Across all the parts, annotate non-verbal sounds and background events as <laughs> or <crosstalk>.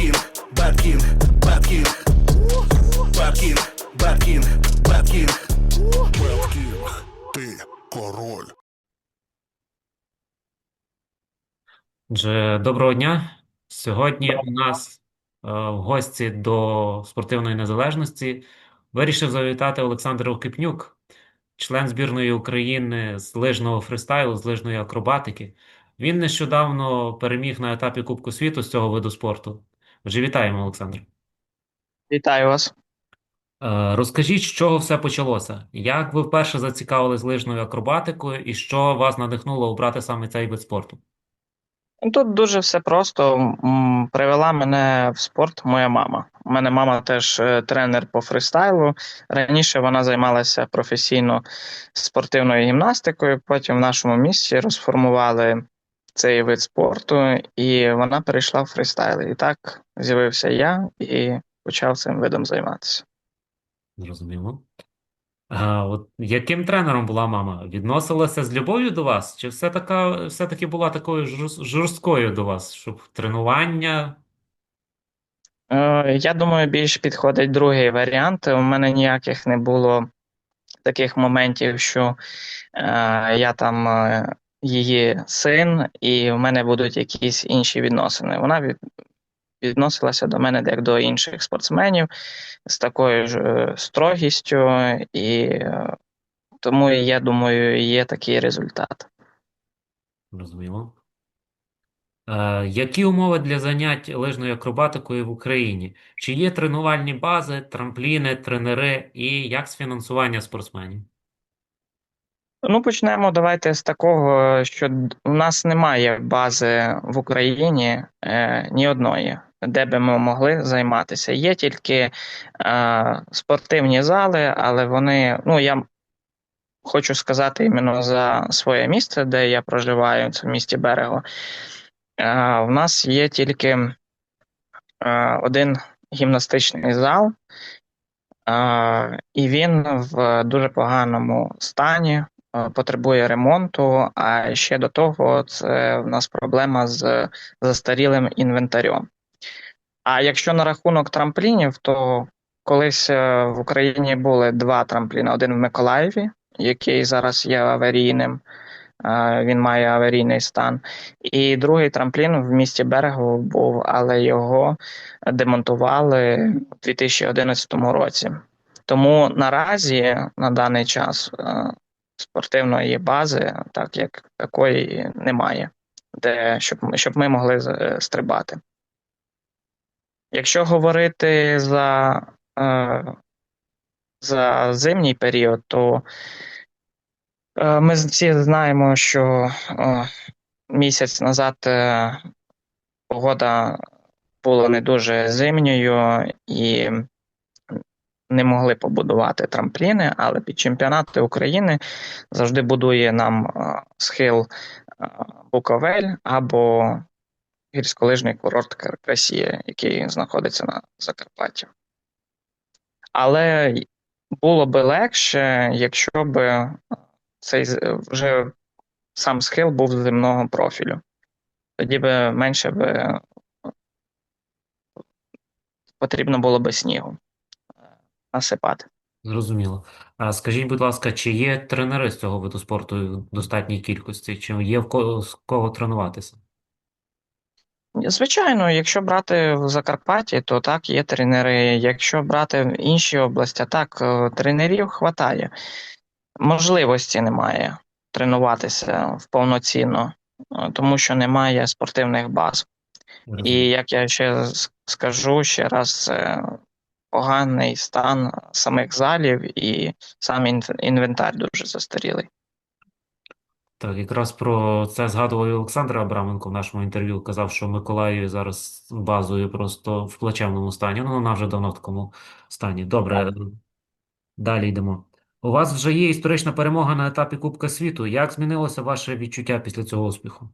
Бэткинг, Бэткинг, Бэткинг, Бэткинг, Бэткинг, Бэткинг, Бэткинг, ты король. Отже, доброго дня. Сьогодні у нас е, в гості до спортивної незалежності вирішив завітати Олександр Окипнюк, член збірної України з лижного фристайлу, з лижної акробатики. Він нещодавно переміг на етапі Кубку світу з цього виду спорту. Отже, вітаємо, Олександр. Вітаю вас. Е, Розкажіть, з чого все почалося? Як ви вперше зацікавились лижною акробатикою і що вас надихнуло обрати саме цей вид спорту? Ну, Тут дуже все просто. Привела мене в спорт моя мама. У мене мама теж е, тренер по фристайлу. Раніше вона займалася професійно спортивною гімнастикою. Потім в нашому місті розформували цей вид спорту, і вона перейшла в фристайл. І так з'явився я і почав цим видом займатися. Зрозуміло. А, от яким тренером була мама? Відносилася з любов'ю до вас? Чи все така, все-таки була такою жорсткою до вас, щоб тренування? Е, Я думаю, більш підходить другий варіант. У мене ніяких не було таких моментів, що е, я там е, її син, і в мене будуть якісь інші відносини. Вона від, відносилася до мене як до інших спортсменів з такою ж е, строгістю, і е, тому, я думаю, є такий результат. Зрозуміло. Е, які умови для занять лижною акробатикою в Україні? Чи є тренувальні бази, трампліни, тренери і як з фінансування спортсменів? Ну, почнемо давайте з такого, що у нас немає бази в Україні е, ні одної, де би ми могли займатися. Є тільки е, спортивні зали, але вони, ну я хочу сказати іменно за своє місце, де я проживаю, це в місті Берего. Е, у нас є тільки е, один гімнастичний зал, е, і він в дуже поганому стані потребує ремонту, а ще до того це в нас проблема з застарілим інвентарем. А якщо на рахунок трамплінів, то колись е, в Україні були два трампліни: один в Миколаєві, який зараз є аварійним, е, він має аварійний стан, і другий трамплін в місті Берегово був, але його демонтували у 2011 році. Тому наразі на даний час е, спортивної бази, так як такої, немає, де щоб, щоб ми могли стрибати. Якщо говорити за, е, за зимній період, то е, ми всі знаємо, що е, місяць назад е, погода була не дуже зимньою і не могли побудувати трампліни, але під чемпіонати України завжди будує нам е, схил е, Буковель або гірськолижний курорт Кар- Красія, який знаходиться на Закарпатті. Але було би легше, якщо б цей вже сам схил був земного профілю. Тоді би менше би потрібно було би снігу е, насипати. Зрозуміло. А скажіть, будь ласка, чи є тренери з цього виду спорту в достатній кількості? Чи є в кого, з кого тренуватися? Звичайно, якщо брати в Закарпатті, то так, є тренери. Якщо брати в інші області, так, е, тренерів хватає. Можливості немає тренуватися повноцінно, е, тому що немає спортивних баз. І як я ще скажу ще раз, це поганий стан самих залів і сам інв- інвентар дуже застарілий. Так, якраз про це згадував і Олександр Абраменко в нашому інтерв'ю. Казав, що Миколаїв зараз базою просто в плачевному стані. Ну, вона вже давно в такому стані. Добре, далі йдемо. У вас вже є історична перемога на етапі Кубка світу. Як змінилося ваше відчуття після цього успіху?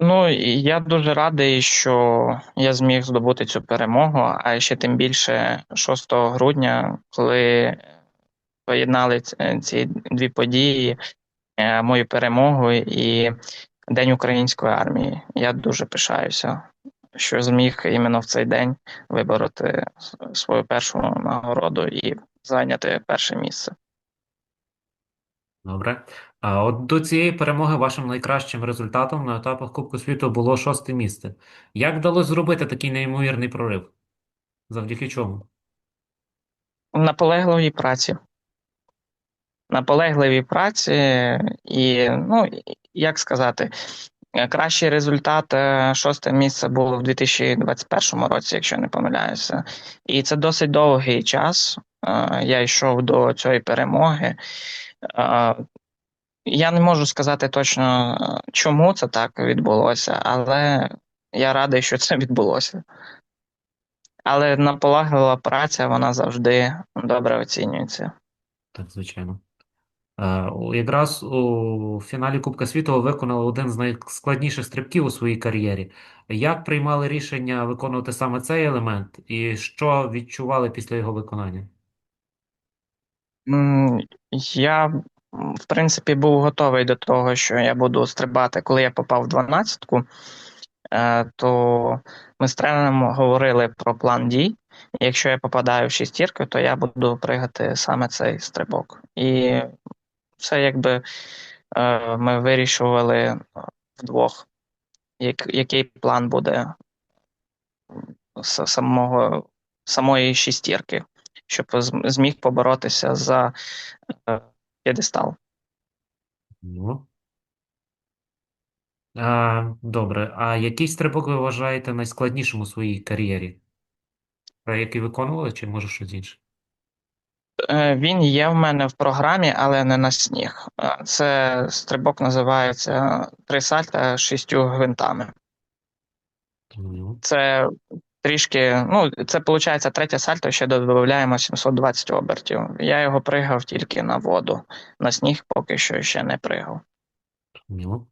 Ну, я дуже радий, що я зміг здобути цю перемогу, а ще тим більше 6 грудня, коли поєднали ці дві події, е, мою перемогу і День української армії. Я дуже пишаюся, що зміг іменно в цей день вибороти свою першу нагороду і зайняти перше місце. Добре. А от до цієї перемоги вашим найкращим результатом на етапах Кубку світу було шосте місце. Як вдалося зробити такий неймовірний прорив? Завдяки чому? Наполегливій праці. Наполегливій праці, і, ну, як сказати, кращий результат е, шосте місце було в 2021 році, якщо не помиляюся. І це досить довгий час. Е, Я йшов до цієї перемоги. Я не можу сказати точно, чому це так відбулося, але я радий, що це відбулося. Але наполеглива праця, вона завжди добре оцінюється. Так, звичайно. Е, Якраз у фіналі Кубка світу ви виконали один з найскладніших стрибків у своїй кар'єрі. Як приймали рішення виконувати саме цей елемент, і що відчували після його виконання? Я, в принципі, був готовий до того, що я буду стрибати. Коли я попав в дванадцятку, е, то ми з тренером говорили про план дій. Якщо я попадаю в шістірку, то я буду пригати саме цей стрибок. І це якби е, ми вирішували е, вдвох, як, який план буде самого, самої шістірки, щоб зміг поборотися за е, п'єдестал. Ну. А, добре. А який стрибок ви вважаєте найскладнішим у своїй кар'єрі? Про який виконували, чи може щось інше? Е, Він є в мене в програмі, але не на сніг. Е, Це стрибок називається три сальта з шістю гвинтами. Ну, Це трішки, ну, це виходить третє сальто, ще додаємо 720 обертів. Я його пригав тільки на воду. На сніг поки що ще не пригав. Зрозуміло.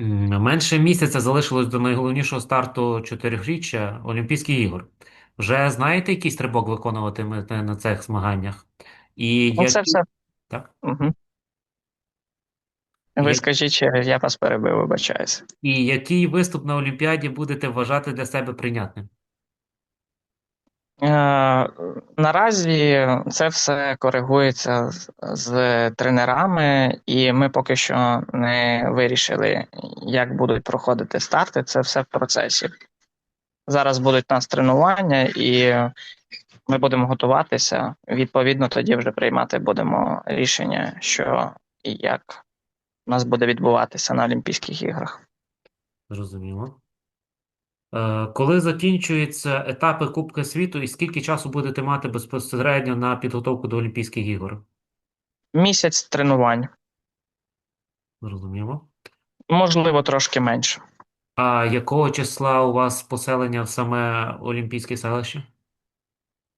М, Менше місяця залишилось до найголовнішого старту чотирьохріччя Олімпійських ігор. Вже знаєте, який стрибок виконуватимете на цих змаганнях? І Ну, це все. Так? Угу. Ви скажіть, чи я вас перебив, вибачаюся. І який виступ на Олімпіаді будете вважати для себе прийнятним? Е, Наразі це все коригується з, з тренерами, і ми поки що не вирішили, як будуть проходити старти. Це все в процесі. Зараз будуть у нас тренування, і ми будемо готуватися. Відповідно, тоді вже приймати будемо рішення, що і як у нас буде відбуватися на Олімпійських іграх. Зрозуміло. Е, Коли закінчуються етапи Кубка світу, і скільки часу будете мати безпосередньо на підготовку до Олімпійських ігор? Місяць тренувань, Зрозуміло. можливо, трошки менше. А якого числа у вас поселення в саме Олімпійське селище?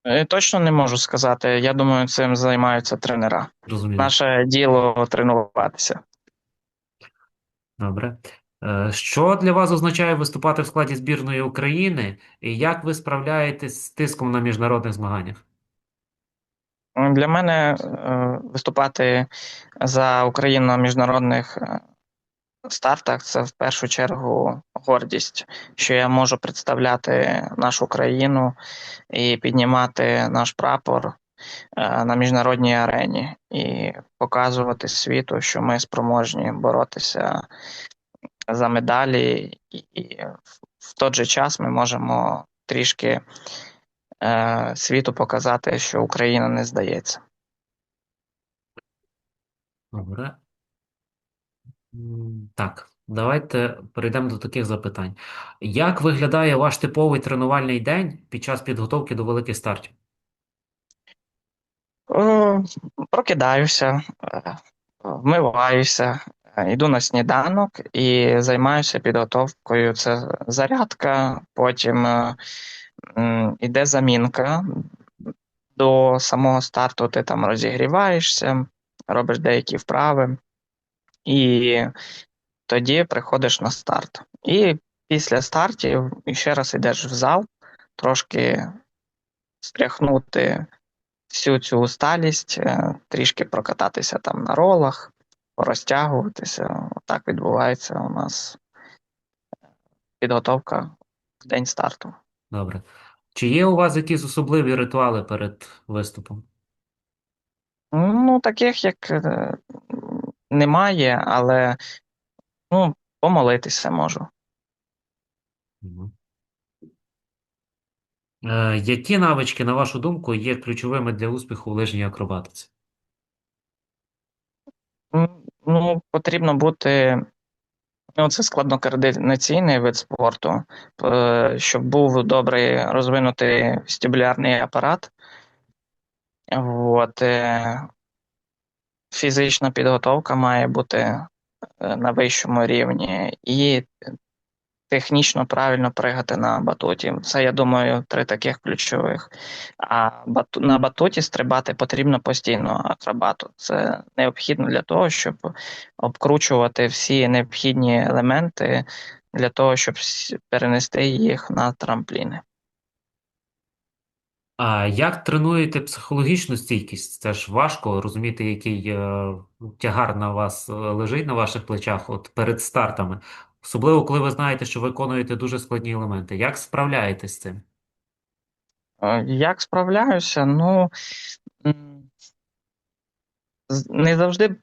Е, Точно не можу сказати. Я думаю, цим займаються тренера. Зрозуміло. Наше діло тренуватися. Добре. Е, Що для вас означає виступати в складі збірної України, і як ви справляєтесь з тиском на міжнародних змаганнях? Для мене е, виступати за Україну на міжнародних е, стартах це в першу чергу гордість, що я можу представляти нашу країну і піднімати наш прапор е, на міжнародній арені і показувати світу, що ми спроможні боротися за медалі, і, і в той же час ми можемо трішки е, світу показати, що Україна не здається. Добре. Так, давайте перейдемо до таких запитань. Як виглядає ваш типовий тренувальний день під час підготовки до великих стартів? Е, Прокидаюся, е, вмиваюся, е, йду на сніданок і займаюся підготовкою. Це зарядка, потім е, іде замінка. До самого старту ти там розігріваєшся, робиш деякі вправи, і тоді приходиш на старт. І після стартів ще раз йдеш в зал, трошки стряхнути всю цю усталість, е, трішки прокататися там на ролах, порозтягуватися. Так відбувається у нас підготовка в день старту. Добре. Чи є у вас якісь особливі ритуали перед виступом? Ну, таких як е, немає, але ну, помолитися можу. Е, які навички, на вашу думку, є ключовими для успіху у лижній акробатиці? М, Ну, потрібно бути. Ну, це складнокоординаційний вид спорту, е, щоб був добрий розвинутий вестибулярний апарат. От, е, фізична підготовка має бути на вищому рівні, і технічно правильно пригати на батуті. Це, я думаю, три таких ключових. А бату, на батуті стрибати потрібно постійно акробату. Це необхідно для того, щоб обкручувати всі необхідні елементи для того, щоб перенести їх на трампліни. А як тренуєте психологічну стійкість? Це ж важко розуміти, який е, тягар на вас е, лежить на ваших плечах от перед стартами. Особливо, коли ви знаєте, що виконуєте дуже складні елементи. Як справляєтесь з цим? Як справляюся? Ну не завжди е,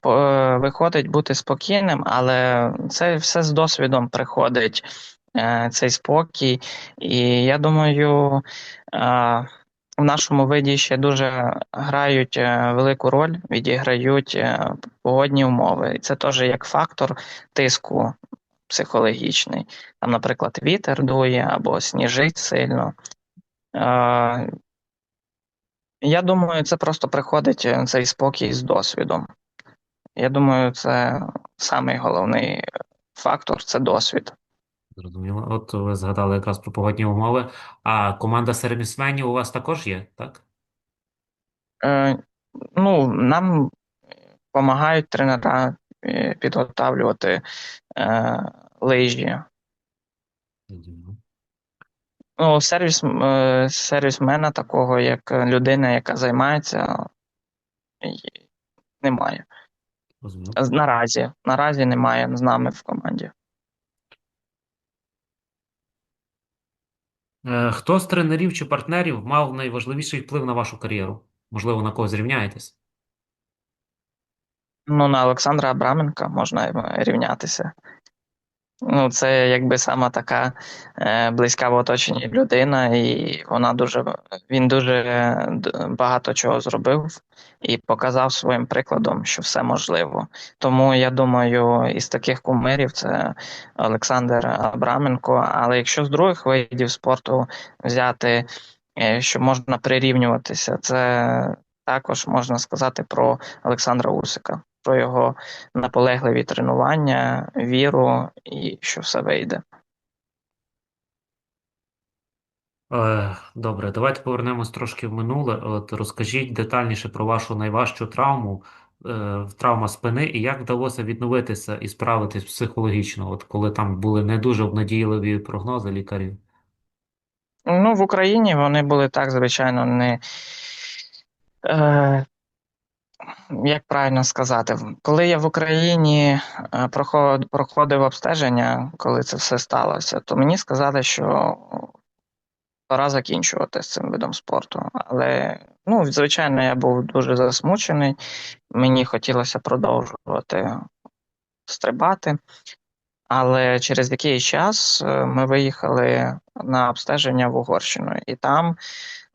виходить бути спокійним, але це все з досвідом приходить, е, цей спокій. І я думаю, е, в нашому виді ще дуже грають велику роль, відіграють погодні умови. І це теж як фактор тиску психологічний. Там, наприклад, вітер дує або сніжить сильно. Е, Я думаю, це просто приходить е, цей спокій з досвідом. Я думаю, це самий головний фактор це досвід. Зрозуміло. От ви згадали якраз про погодні умови. А команда сервісменів у вас також є, так? Е, ну, нам допомагають тренера підготавлювати е, лижі. Ну, сервіс, е, сервісмена такого, як людина, яка займається, немає. Зрозуміло. Наразі. Наразі немає з нами в команді. Е, Хто з тренерів чи партнерів мав найважливіший вплив на вашу кар'єру? Можливо, на когось рівняєтесь? Ну, на Олександра Абраменка можна рівнятися. Ну, це якби сама така е, близька в оточенні людина, і вона дуже він дуже е, багато чого зробив і показав своїм прикладом, що все можливо. Тому я думаю, із таких кумирів це Олександр Абраменко. Але якщо з других видів спорту взяти, е, що можна прирівнюватися, це також можна сказати про Олександра Усика, про його наполегливі тренування, віру і що все вийде. Е, Добре, давайте повернемось трошки в минуле. От розкажіть детальніше про вашу найважчу травму, е, травма спини, і як вдалося відновитися і справитись психологічно, от коли там були не дуже обнадійливі прогнози лікарів. Ну, в Україні вони були так, звичайно, не. Е, як правильно сказати, коли я в Україні е, проходив обстеження, коли це все сталося, то мені сказали, що пора закінчувати з цим видом спорту. Але, ну, звичайно, я був дуже засмучений, мені хотілося продовжувати стрибати. Але через який час е, ми виїхали на обстеження в Угорщину, і там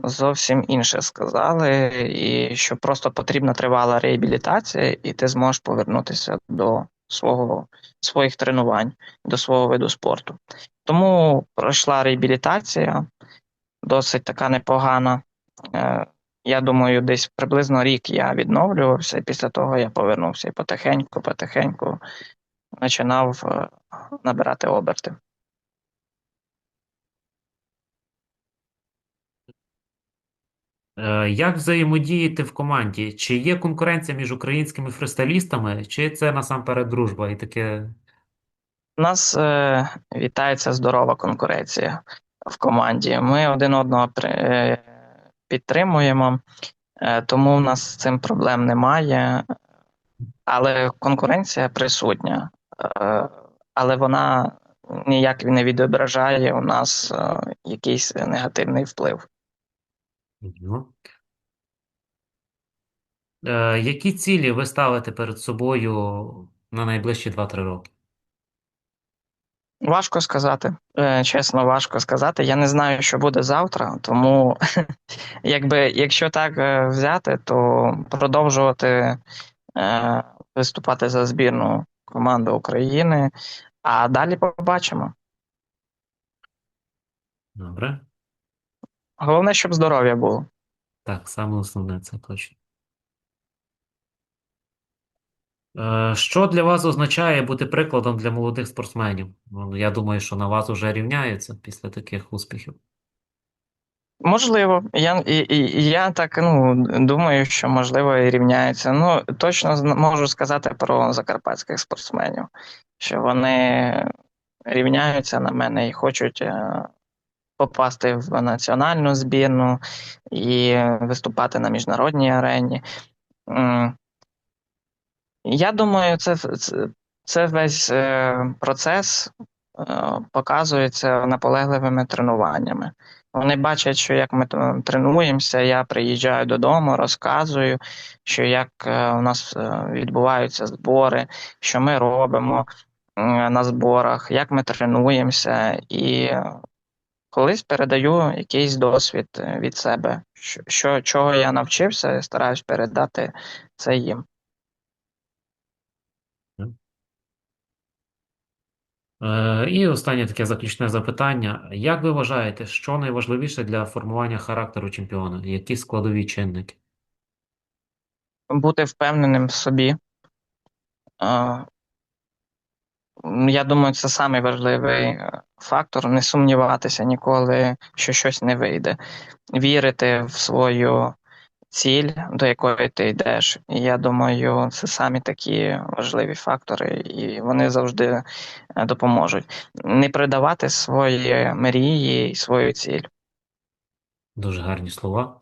зовсім інше сказали, і що просто потрібна тривала реабілітація, і ти зможеш повернутися до свого, своїх тренувань, до свого виду спорту. Тому пройшла реабілітація, досить така непогана. Е, Я думаю, десь приблизно рік я відновлювався, і після того я повернувся і потихеньку, потихеньку починав е, набирати оберти. Е, Як взаємодіяти в команді? Чи є конкуренція між українськими фристайлістами, чи це насамперед дружба і таке У нас е, вітається здорова конкуренція в команді. Ми один одного при, е, підтримуємо, е, тому в нас з цим проблем немає. але конкуренція присутня, але вона ніяк не відображає у нас е, якийсь негативний вплив. Е, Які цілі ви ставите перед собою на найближчі 2-3 роки? Важко сказати. Е, Чесно, важко сказати. Я не знаю, що буде завтра, тому <laughs> якби якщо так взяти, то продовжувати виступати за збірну команду України, а далі побачимо. Добре. Головне, щоб здоров'я було. Так, саме основне, це точно. Е, Що для вас означає бути прикладом для молодих спортсменів? Ну, Я думаю, що на вас вже рівняються після таких успіхів. Можливо, я і, і, я так ну думаю, що можливо і рівняються. Ну точно можу сказати про закарпатських спортсменів, що вони рівняються на мене і хочуть е, попасти в національну збірну і виступати на міжнародній арені. Я думаю, це, це, це весь е, процес е, показується наполегливими тренуваннями. Вони бачать, що як ми тренуємося, я приїжджаю додому, розказую, що як е, у нас е, відбуваються збори, що ми робимо на зборах, як ми тренуємося, і колись передаю якийсь досвід е, від себе, що чого я навчився, я стараюсь передати це їм. Е, І останнє таке заключне запитання. Як ви вважаєте, що найважливіше для формування характеру чемпіона? Які складові чинники? бути впевненим в собі. Е, Я думаю, це самий важливий е, фактор не сумніватися ніколи, що щось не вийде. Вірити в свою ціль, до якої ти йдеш. І я думаю, це самі такі важливі фактори, і вони завжди е, допоможуть. Не придавати свої мрії і свою ціль. Дуже гарні слова.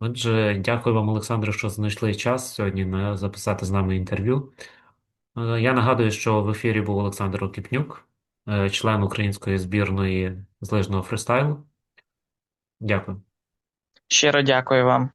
Отже, дякую вам, Олександре, що знайшли час сьогодні на записати з нами інтерв'ю. Е, Я нагадую, що в ефірі був Олександр Окіпнюк, е, член української збірної з лижного фристайлу. Дякую. Щиро дякую вам.